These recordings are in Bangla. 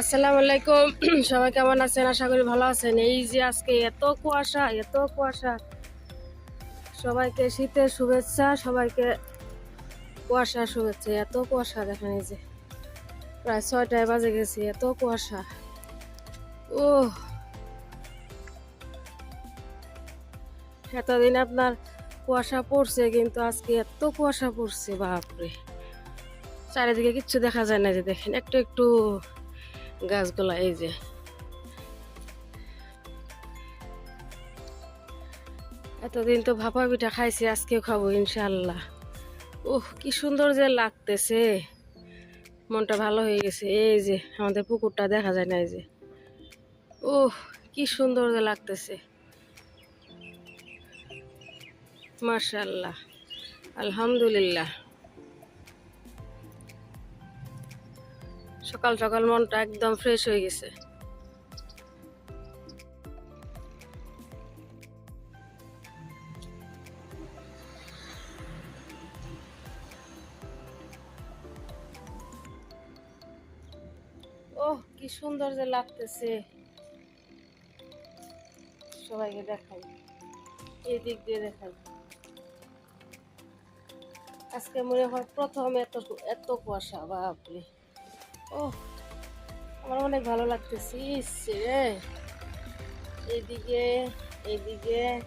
আসসালামু আলাইকুম। সবাই কেমন আছেন? আশা করি ভালো আছেন। এই যে আজকে এত কুয়াশা এত কুয়াশা। সবাইকে শীতের শুভেচ্ছা, সবাইকে কুয়াশা শুভেচ্ছা। এত কুয়াশা দেখেন এই যে। প্রায় ছয়টায় বাজে গেছি, এত কুয়াশা। ও এতদিন আপনার কুয়াশা পড়ছে, কিন্তু আজকে এত কুয়াশা পড়ছে, বাপরে। চারিদিকে কিচ্ছু দেখা যায় না যে দেখেন। একটু একটু গাছগুলা, এই যে। এতদিন তো ভাপা পিঠা খাইছি, আজকেও খাব ইনশাল্লাহ ওহ কি সুন্দর যে লাগতেছে। মনটা ভালো হয়ে গেছে। এই যে, আমাদের পুকুরটা দেখা যায় না, এই যে। ওহ কি সুন্দর যে লাগতেছে। মার্শাল্লাহ আলহামদুলিল্লাহ। সকাল সকাল মনটা একদম ফ্রেশ হয়ে গেছে। ওহ, কি সুন্দর যে লাগতেছে। সবাইকে দেখাই। এই দিক দিয়ে দেখাই। আজকে মনে হয় প্রথম এত এত কুয়াশা, বাপরে। আমার অনেক ভালো লাগতেছে রে। এইদিকে এইদিকে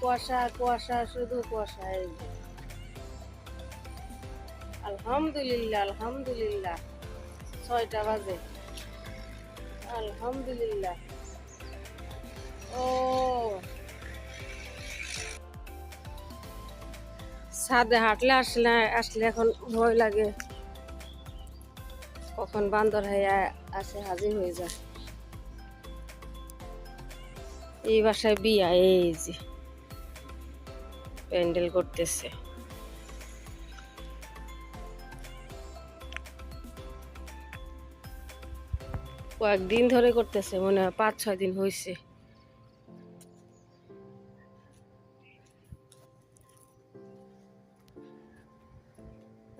কুয়াশা কুয়াশা, শুধু কুয়াশা। আলহামদুলিল্লাহ আলহামদুলিল্লাহ। ছয়টা বাজে। আলহামদুলিল্লাহ। ও। ছাদে হাঁটলে আসলে আসলে এখন ভয় লাগে। কখন বান্দর হয়ে আসে হাজির হয়ে যায়। এই বাসায় বিয়া, এই যে প্যান্ডেল করতেছে। কয়েকদিন ধরে করতেছে, মনে হয় পাঁচ ছয় দিন হয়েছে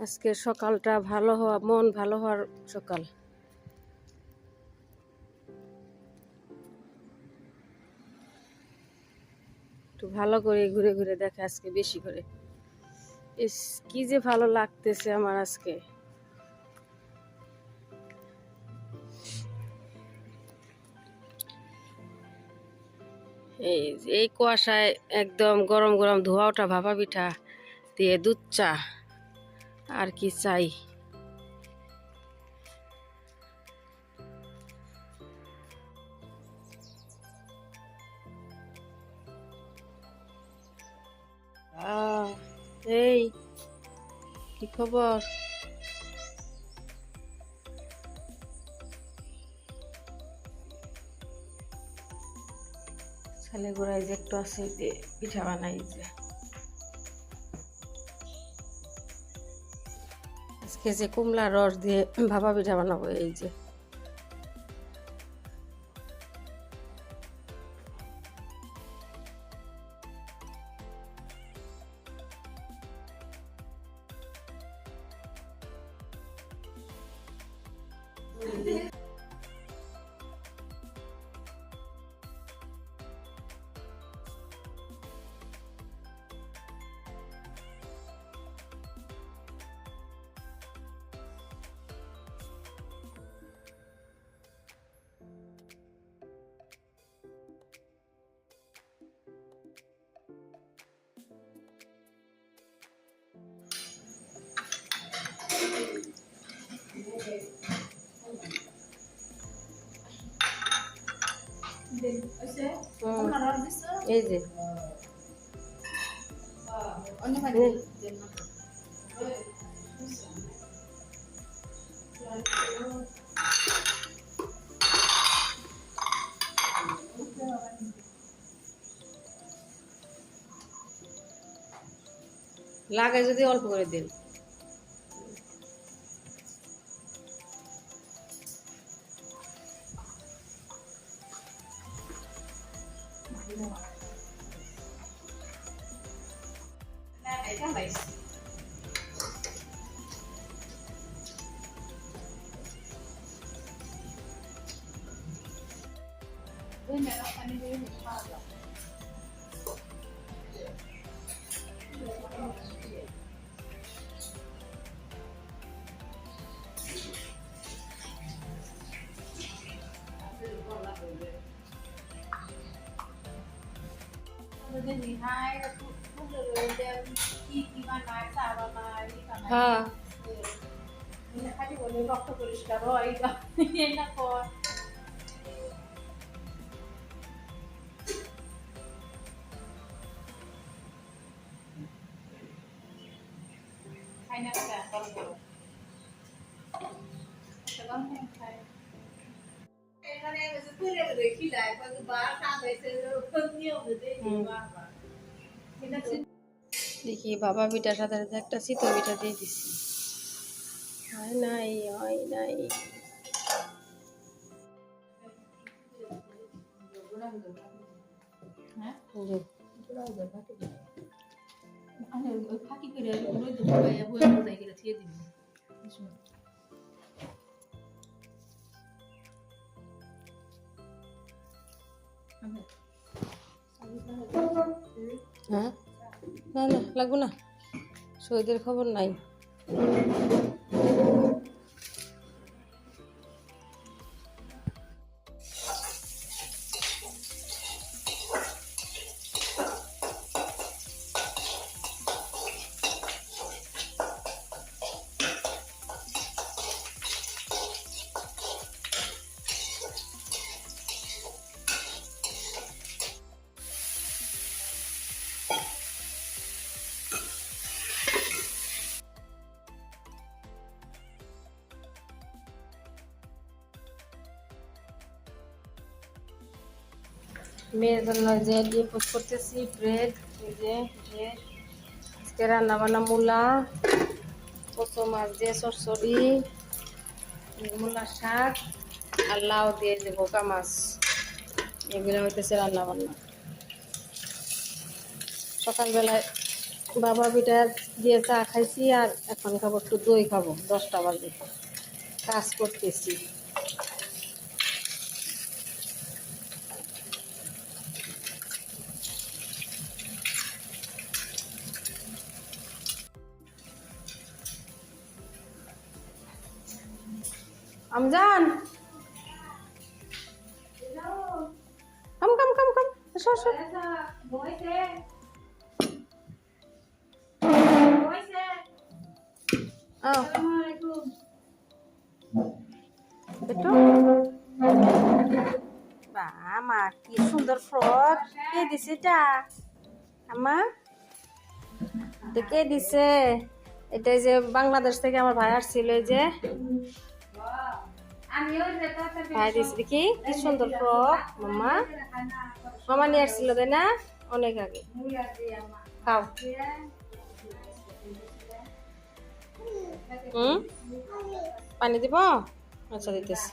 আজকে সকালটা ভালো হওয়া, মন ভালো হওয়ার সকাল। একটু ভালো করে ঘুরে ঘুরে দেখে আজকে বেশি করে। কি যে ভালো লাগতেছে আমার আজকে। এই এই কুয়াশায় একদম গরম গরম ধোয়া ওঠা ভাপা পিঠা দিয়ে দুধ চা। আর কি চাই? এই কি খবর? ছেলে গোড়ায় যে একটু আছে পিঠা বানাই যে যে কুমলা রস দিয়ে ভাপা পিঠা বানাবো এই যে লাগে যদি অল্প করে দিন। নাই কি কি বানায় রক্ত পরিষ্কার হয় না কর এখানে এসে রেখি দেয় কত বার কাঁদে সে নিয়ম দে বাবা এটা দেখি বাবা পিঠার সাথে সাথে একটা চিতল পিঠা দিয়ে দিছি। হয় নাই হয় নাই। হ্যাঁ যে হ্যাঁ? না না লাগবো না। শহীদের খবর নাই। মেয়ের জন্য যে দিয়ে পোস্ট করতেছি ব্রেড যে ব্রেড আজকে রান্না বান্না মূলা, কচু মাছ দিয়ে সরসরি মূলা শাক আর লাউ দিয়ে যে বোকা মাছ। এগুলো হইতেছে রান্না বান্না সকালবেলায় বাবা পিঠা দিয়ে চা খাইছি আর এখন খাব একটু দই খাব, দশটা বাজে। কাজ করতেছি। আমজান কাম কাম কাম কাম বা, মা, কি ফ্রক। কে দিছে এটা? আমা কে দিছে? এটা যে বাংলাদেশ থেকে আমার ভাই আসছিল যে। ভাই দিছে দেখি কি সুন্দর ফ্রক মাম্মা মামা। নিয়ে আসছিল তাই না? অনেক আগে। খাও। হুম? পানি দিব? আচ্ছা দিতেছি।